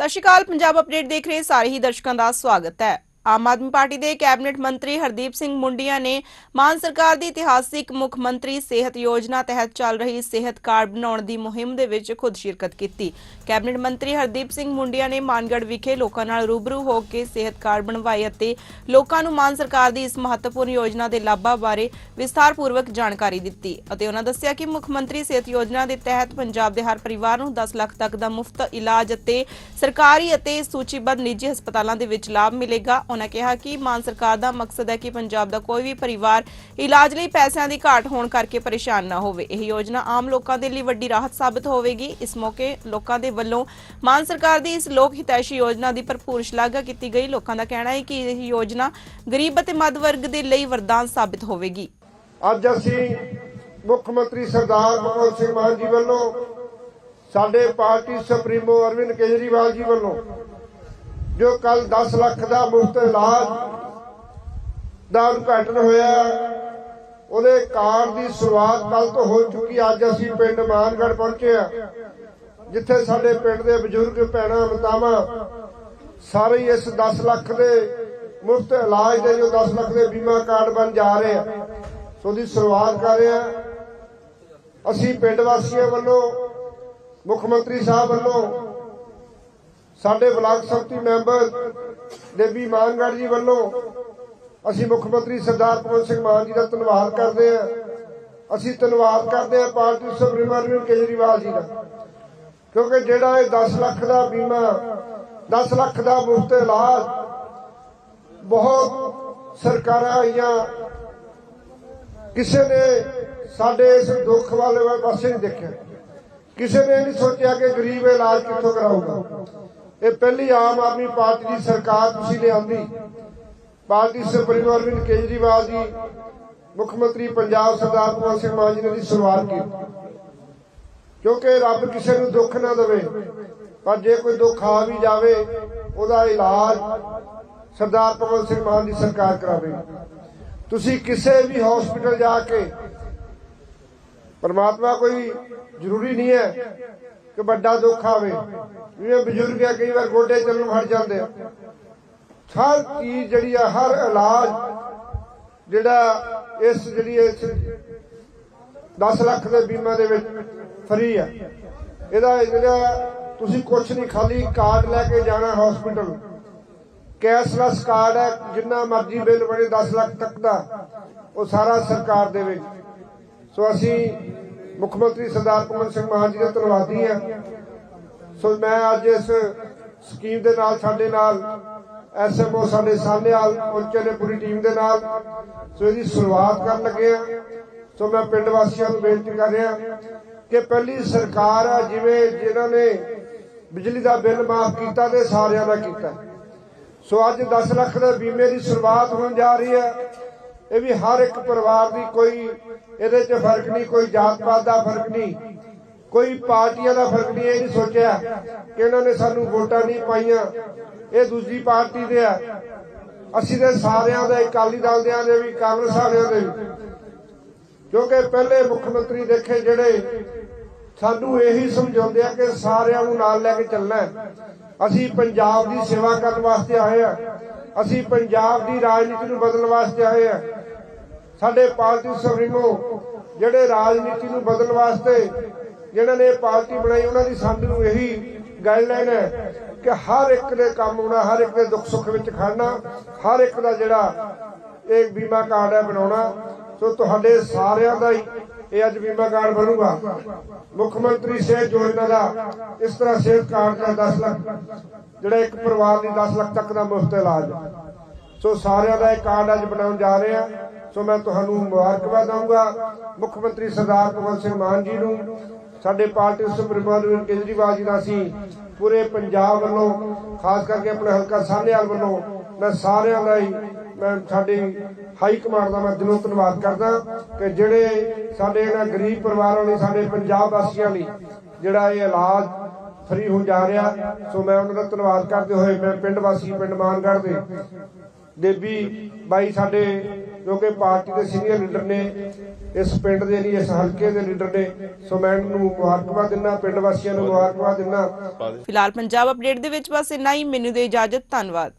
ਸਤਿ ਸ਼੍ਰੀ ਅਕਾਲ ਪੰਜਾਬ ਅਪਡੇਟ ਦੇਖ ਰਹੇ ਸਾਰੇ ਹੀ ਦਰਸ਼ਕਾਂ ਦਾ ਸਵਾਗਤ ਹੈ। ਆਮ ਆਦਮੀ ਪਾਰਟੀ ਦੇ ਕੈਬਨਿਟ ਮੰਤਰੀ ਹਰਦੀਪ ਸਿੰਘ ਮੁੰਡੀਆਂ ਨੇ ਮਾਨ ਸਰਕਾਰ ਦੀ ਇਤਿਹਾਸਿਕ ਮੁੱਖ ਮੰਤਰੀ ਸਿਹਤ ਯੋਜਨਾ ਤਹਿਤ ਚੱਲ ਰਹੀ ਸਿਹਤ ਕਾਰਡ ਬਣਾਉਣ ਦੀ ਮੁਹਿੰਮ ਦੇ ਵਿੱਚ ਖੁਦ ਸ਼ਿਰਕਤ ਕੀਤੀ। ਕੈਬਨਿਟ ਮੰਤਰੀ ਹਰਦੀਪ ਸਿੰਘ ਮੁੰਡੀਆਂ ਨੇ ਮਾਨਗੜ ਵਿਖੇ ਲੋਕਾਂ ਨਾਲ ਰੂਬਰੂ ਹੋ ਕੇ ਸਿਹਤ ਕਾਰਡ ਬਣਵਾਏ ਅਤੇ ਲੋਕਾਂ ਨੂੰ ਮਾਨ ਸਰਕਾਰ ਦੀ ਇਸ ਮਹੱਤਵਪੂਰਨ ਯੋਜਨਾ ਦੇ ਲਾਭਾਂ ਬਾਰੇ ਵਿਸਥਾਰਪੂਰਵਕ ਜਾਣਕਾਰੀ ਦਿੱਤੀ ਅਤੇ ਉਹਨਾਂ ਦੱਸਿਆ ਕਿ ਮੁੱਖ ਮੰਤਰੀ ਸਿਹਤ ਯੋਜਨਾ ਦੇ ਤਹਿਤ ਪੰਜਾਬ ਦੇ ਹਰ ਪਰਿਵਾਰ ਨੂੰ 10 ਲੱਖ ਤੱਕ ਦਾ ਮੁਫਤ ਇਲਾਜ ਅਤੇ ਸਰਕਾਰੀ ਅਤੇ ਸੂਚੀਬੱਧ ਨਿੱਜੀ ਹਸਪਤਾਲਾਂ ਦੇ ਵਿੱਚ ਲਾਭ ਮਿਲੇਗਾ। ਉਹਨਾਂ ਕਿਹਾ ਕਿ ਮਾਨ ਸਰਕਾਰ ਦਾ ਮਕਸਦ ਹੈ ਕਿ ਪੰਜਾਬ ਦਾ ਕੋਈ ਵੀ ਪਰਿਵਾਰ ਇਲਾਜ ਲਈ ਪੈਸਿਆਂ ਦੀ ਘਾਟ ਹੋਣ ਕਰਕੇ ਪਰੇਸ਼ਾਨ ਨਾ ਹੋਵੇ। ਇਹ ਯੋਜਨਾ ਆਮ ਲੋਕਾਂ ਦੇ ਲਈ ਵੱਡੀ ਰਾਹਤ ਸਾਬਤ ਹੋਵੇਗੀ। ਇਸ ਮੌਕੇ ਲੋਕਾਂ ਦੇ ਵੱਲੋਂ ਮਾਨ ਸਰਕਾਰ ਦੀ ਇਸ ਲੋਕ ਹਿਤੈਸ਼ੀ ਯੋਜਨਾ ਦੀ ਭਰਪੂਰ ਸ਼ਲਾਘਾ ਕੀਤੀ ਗਈ। ਲੋਕਾਂ ਦਾ ਕਹਿਣਾ ਹੈ ਕਿ ਇਹ ਯੋਜਨਾ ਗਰੀਬ ਅਤੇ ਮੱਧ ਵਰਗ ਦੇ ਲਈ ਵਰਦਾਨ ਸਾਬਤ ਹੋਵੇਗੀ। ਅੱਜ ਅਸੀਂ ਮੁੱਖ ਮੰਤਰੀ ਸਰਦਾਰ ਭਗਵੰਤ ਸਿੰਘ ਮਾਨ ਜੀ ਵੱਲੋਂ ਸਾਡੇ ਪਾਰਟੀ ਸੁਪਰੀਮੋ ਅਰਵਿੰਦ ਕੇਜਰੀਵਾਲ ਜੀ ਵੱਲੋਂ ਜੋ ਕੱਲ 10 ਲੱਖ ਦਾ ਮੁਫਤ ਇਲਾਜ ਦਾ ਉਦਘਾਟਨ ਹੋਇਆ, ਉਹਦੇ ਕਾਰਡ ਦੀ ਸ਼ੁਰੂਆਤ ਕੱਲ ਤੋਂ ਹੋ ਚੁੱਕੀ ਅੱਜ ਅਸੀਂ ਪਿੰਡ ਮਾਨਗੜ ਪਹੁੰਚੇ ਆ ਜਿੱਥੇ ਸਾਡੇ ਪਿੰਡ ਦੇ ਬਜ਼ੁਰਗ ਭੈਣਾਂ ਮਤਾਵਾਂ ਸਾਰੇ ਇਸ 10 ਲੱਖ ਦੇ ਮੁਫਤ ਇਲਾਜ ਦੇ ਜੋ 10 ਲੱਖ ਦੇ ਬੀਮਾ ਕਾਰਡ ਬਣ ਜਾ ਰਹੇ ਆ, ਸੋ ਉਹਦੀ ਸ਼ੁਰੂਆਤ ਕਰ ਰਹੇ ਆ ਅਸੀਂ ਪਿੰਡ ਵਾਸੀਆਂ ਵੱਲੋਂ, ਮੁੱਖ ਮੰਤਰੀ ਸਾਹਿਬ ਵੱਲੋਂ ਸਾਡੇ ਬਲਾਕ ਸੰਮਤੀ ਮੈਂਬਰ ਦੇਵੀ ਮਾਨਗੜ੍ਹ ਜੀ ਵੱਲੋਂ ਅਸੀਂ ਮੁੱਖ ਮੰਤਰੀ ਸਰਦਾਰ ਭਗਵੰਤ ਸਿੰਘ ਮਾਨ ਜੀ ਦਾ ਧੰਨਵਾਦ ਕਰਦੇ ਹਾਂ। ਅਸੀਂ ਧੰਨਵਾਦ ਕਰਦੇ ਹਾਂ ਪਾਰਟੀ ਸੁਪਰੀਮੋ ਕੇਜਰੀਵਾਲ ਜੀ ਦਾ, ਕਿਉਂਕਿ ਜਿਹੜਾ ਇਹ 10 ਲੱਖ ਦਾ ਬੀਮਾ 10 ਲੱਖ ਦਾ ਮੁਫਤ ਇਲਾਜ ਬਹੁਤ ਸਰਕਾਰਾਂ ਆਈਆਂ। ਕਿਸੇ ਨੇ ਸਾਡੇ ਇਸ ਦੁੱਖ ਵਾਲੇ ਪਾਸੇ ਨਹੀਂ ਦੇਖਿਆ। ਕਿਸੇ ਨੇ ਨਹੀਂ ਸੋਚਿਆ ਕਿ ਗਰੀਬ ਇਲਾਜ ਕਿੱਥੋਂ ਕਰਾਊਗਾ। ਇਹ ਪਹਿਲੀ ਆਮ ਆਦਮੀ ਪਾਰਟੀ ਦੀ ਸਰਕਾਰ ਤੁਸੀਂ ਲਿਆਂਦੀ। ਪਾਰਟੀ ਸੁਪਰੀਮੋ ਅਰਵਿੰਦ ਕੇਜਰੀਵਾਲ ਜੀ, ਮੁੱਖ ਮੰਤਰੀ ਪੰਜਾਬ ਸਰਦਾਰ ਭਗਵੰਤ ਸਿੰਘ ਮਾਨ ਜੀ ਨੇ ਦੀ ਸ਼ੁਰੂਆਤ ਕੀਤੀ। ਕਿਉਂਕਿ ਰੱਬ ਕਿਸੇ ਨੂੰ ਦੁੱਖ ਨਾ ਦੇਵੇ, ਪਰ ਜੇ ਕੋਈ ਦੁੱਖ ਆ ਵੀ ਜਾਵੇ, ਉਹਦਾ ਇਲਾਜ ਸਰਦਾਰ ਭਗਵੰਤ ਸਿੰਘ ਮਾਨ ਦੀ ਸਰਕਾਰ ਕਰਾਵੇ। ਤੁਸੀਂ ਕਿਸੇ ਵੀ ਹਸਪੀਟਲ ਜਾ ਕੇ, ਪਰਮਾਤਮਾ ਕੋਈ ਜ਼ਰੂਰੀ ਨਹੀਂ ਹੈ ਕਿ ਵੱਡਾ ਦੁੱਖ ਆਵੇ। ਜਿਵੇਂ ਬਜ਼ੁਰਗ ਆ, ਕਈ ਵਾਰ ਗੋਡੇ ਚੱਲਣ ਹਟ ਜਾਂਦੇ ਆ। ਹਰ ਚੀਜ਼ ਜਿਹੜੀ ਆ, ਹਰ ਇਲਾਜ ਜਿਹੜਾ ਇਸ ਜਿਹੜੀ ਇਸ 10 ਲੱਖ ਦੇ ਬੀਮਾ ਦੇ ਵਿੱਚ ਫ੍ਰੀ ਆ। ਇਹਦਾ ਜਿਹੜਾ ਤੁਸੀਂ ਕੁਝ ਨਹੀਂ, ਖਾਲੀ ਕਾਰਡ ਲੈ ਕੇ ਜਾਣਾ ਹਸਪੀਟਲ ਕੈਸ਼ਲੈਸ ਕਾਰਡ ਹੈ, ਜਿੰਨਾ ਮਰਜ਼ੀ ਬਿੱਲ ਬਣੇ 10 ਲੱਖ ਤੱਕ ਦਾ, ਉਹ ਸਾਰਾ ਸਰਕਾਰ ਦੇ ਵਿੱਚ। ਸੋ ਅਸੀਂ ਮੁੱਖ ਮੰਤਰੀ ਸਰਦਾਰ ਭਗਵੰਤ ਸਿੰਘ ਮਾਨ ਜੀ ਦੇ ਧੰਨਵਾਦੀ ਹਾਂ। ਸੋ ਮੈਂ ਅੱਜ ਇਸ ਸਕੀਮ ਦੇ ਨਾਲ ਸਾਡੇ ਨਾਲ ਐਸਐਮਓ ਸਾਡੇ ਸਾਹਨੇਵਾਲ ਪਹੁੰਚੇ ਨੇ ਪੂਰੀ ਟੀਮ ਦੇ ਨਾਲ। ਸੋ ਇਹਦੀ ਸ਼ੁਰੂਆਤ ਕਰਨ ਲੱਗੇ ਆ ਸੋ ਮੈਂ ਪਿੰਡ ਵਾਸੀਆਂ ਨੂੰ ਬੇਨਤੀ ਕਰ ਰਿਹਾ ਕਿ ਪਹਿਲੀ ਸਰਕਾਰ ਆ, ਜਿਵੇਂ ਜਿਨ੍ਹਾਂ ਨੇ ਬਿਜਲੀ ਦਾ ਬਿੱਲ ਮਾਫ ਕੀਤਾ ਤੇ ਸਾਰਿਆਂ ਦਾ ਕੀਤਾ। ਸੋ ਅੱਜ 10 ਲੱਖ ਦੇ ਬੀਮੇ ਦੀ ਸ਼ੁਰੂਆਤ ਹੋਣ ਜਾ ਰਹੀ ਹੈ। ਇਹ ਵੀ ਹਰ ਇੱਕ ਪਰਿਵਾਰ ਦੀ ਕੋਈ ਇਹਦੇ 'ਚ ਫ਼ਰਕ ਨਹੀਂ, ਕੋਈ ਜਾਤ ਪਾਤ ਦਾ ਫ਼ਰਕ ਨਹੀਂ, ਕੋਈ ਪਾਰਟੀਆਂ ਦਾ ਫ਼ਰਕ ਨਹੀਂ, ਇਹ ਨਹੀਂ ਸੋਚਿਆ ਕਿ ਇਹਨਾਂ ਨੇ ਸਾਨੂੰ ਵੋਟਾਂ ਨਹੀਂ ਪਾਈਆਂ। ਇਹ ਦੂਜੀ ਪਾਰਟੀ ਦੇ ਆ। ਅਸੀਂ ਤੇ ਸਾਰਿਆਂ ਦੇ, ਅਕਾਲੀ ਦਲ ਦਿਆਂ ਦੇ ਵੀ, ਕਾਂਗਰਸ ਵਾਲਿਆਂ ਦੇ ਵੀ। ਕਿਉਂਕਿ ਪਹਿਲੇ ਮੁੱਖ ਮੰਤਰੀ ਦੇਖੇ ਜਿਹੜੇ ਸਾਨੂੰ ਇਹੀ ਸਮਝਾਉਂਦੇ ਆ ਕਿ ਸਾਰਿਆਂ ਨੂੰ ਨਾਲ ਲੈ ਕੇ ਚੱਲਣਾ ਅਸੀਂ ਪੰਜਾਬ ਦੀ ਸੇਵਾ ਕਰਨ ਵਾਸਤੇ ਆਏ ਆ। ਅਸੀਂ ਪੰਜਾਬ ਦੀ ਰਾਜਨੀਤੀ ਨੂੰ ਬਦਲਣ ਵਾਸਤੇ ਆਏ ਆ। ਸਾਡੇ ਪਾਰਟੀ ਸੁਪਰੀਮੋ ਜਿਹੜੇ ਰਾਜਨੀਤੀ ਨੂੰ ਬਦਲਣ ਵਾਸਤੇ ਜਿਹਨਾਂ ਨੇ ਪਾਰਟੀ ਬਣਾਈ, ਉਹਨਾਂ ਦੀ ਸਾਨੂੰ ਇਹੀ ਗਾਈਡਲਾਈਨ ਹੈ ਕਿ ਹਰ ਇੱਕ ਦੇ ਕੰਮ ਆਉਣਾ, ਹਰ ਇੱਕ ਦੇ ਦੁੱਖ ਸੁੱਖ ਵਿੱਚ ਖੜਨਾ, ਹਰ ਇੱਕ ਦਾ ਜਿਹੜਾ ਇਹ ਬੀਮਾ ਕਾਰਡ ਹੈ ਬਣਾਉਣਾ। ਸੋ ਤੁਹਾਡੇ ਸਾਰਿਆਂ ਦਾ ਹੀ ਇਹ ਅੱਜ ਬੀਮਾ ਕਾਰਡ ਬਣੂਗਾ। ਮੁੱਖ ਮੰਤਰੀ ਸਿਹਤ ਯੋਜਨਾ ਦਾ ਇਸ ਤਰ੍ਹਾਂ ਸਿਹਤ ਕਾਰਡ ਦਾ 10 ਲੱਖ, ਜਿਹੜਾ ਇੱਕ ਪਰਿਵਾਰ ਦੀ 10 ਲੱਖ ਤੱਕ ਦਾ ਮੁਫਤ ਇਲਾਜ। ਸੋ ਸਾਰਿਆਂ ਦਾ ਇਹ ਕਾਰਡ ਅੱਜ ਬਣਾਉਣ ਜਾ ਰਹੇ ਆ ਸੋ ਮੈਂ ਤੁਹਾਨੂੰ ਮੁਬਾਰਕਬਾਦ ਦਊਂਗਾ ਮੁੱਖ ਮੰਤਰੀ ਸਰਦਾਰ ਭਗਵੰਤ ਸਿੰਘ ਮਾਨ ਜੀ ਨੂੰ। ਸਾਡੇ ਪਾਰਟੀ ਸੁਪਰੀਮੋ ਅਰਵਿੰਦ ਕੇਜਰੀਵਾਲ ਜੀ ਦਾ ਅਸੀਂ ਪੂਰੇ ਪੰਜਾਬ ਵੱਲੋਂ, ਖਾਸ ਕਰਕੇ ਆਪਣੇ ਹਲਕਾ ਸਾਹਨੇਵਾਲ ਵੱਲੋਂ ਮੈਂ ਸਾਰਿਆਂ ਦਾ ਹੀ, ਮੈਂ ਸਾਡੀ ਹਾਈ ਕਮਾਂਡ ਦਾ ਮੈਂ ਦਿਲੋਂ ਧੰਨਵਾਦ ਕਰਦਾ ਕਿ ਜਿਹੜੇ ਸਾਡੇ ਇਹਨਾਂ ਗਰੀਬ ਪਰਿਵਾਰਾਂ ਲਈ, ਸਾਡੇ ਪੰਜਾਬ ਵਾਸੀਆਂ ਲਈ ਜਿਹੜਾ ਇਹ ਇਲਾਜ ਫਰੀ ਹੋਣ ਜਾ ਰਿਹਾ। ਸੋ ਮੈਂ ਉਹਨਾਂ ਦਾ ਧੰਨਵਾਦ ਕਰਦੇ ਹੋਏ ਮੈਂ ਪਿੰਡ ਵਾਸੀ, ਪਿੰਡ ਮਾਨਗੜ੍ਹ ਦੇ ਦੇਬੀ ਬਾਈ ਸਾਡੇ ਜੋ ਕਿ ਪਾਰਟੀ ਦੇ ਸੀਨੀਅਰ ਲੀਡਰ ਨੇ, ਇਸ ਪਿੰਡ ਦੇ ਲਈ ਇਸ ਹਲਕੇ ਦੇ ਲੀਡਰ ਨੇ। ਸੋ ਮੈਂ ਨੂੰ ਮੁਬਾਰਕਬਾਦ ਦਿੰਦਾ, ਪਿੰਡ ਵਾਸੀਆਂ ਨੂੰ ਮੁਬਾਰਕਬਾਦ ਦਿੰਦਾ। ਫਿਲਹਾਲ ਪੰਜਾਬ ਅਪਡੇਟ ਦੇ ਵਿੱਚ ਬਸ ਇੰਨਾ ਹੀ। ਮੈਨੂੰ ਦੇ ਇਜਾਜ਼ਤ, ਧੰਨਵਾਦ।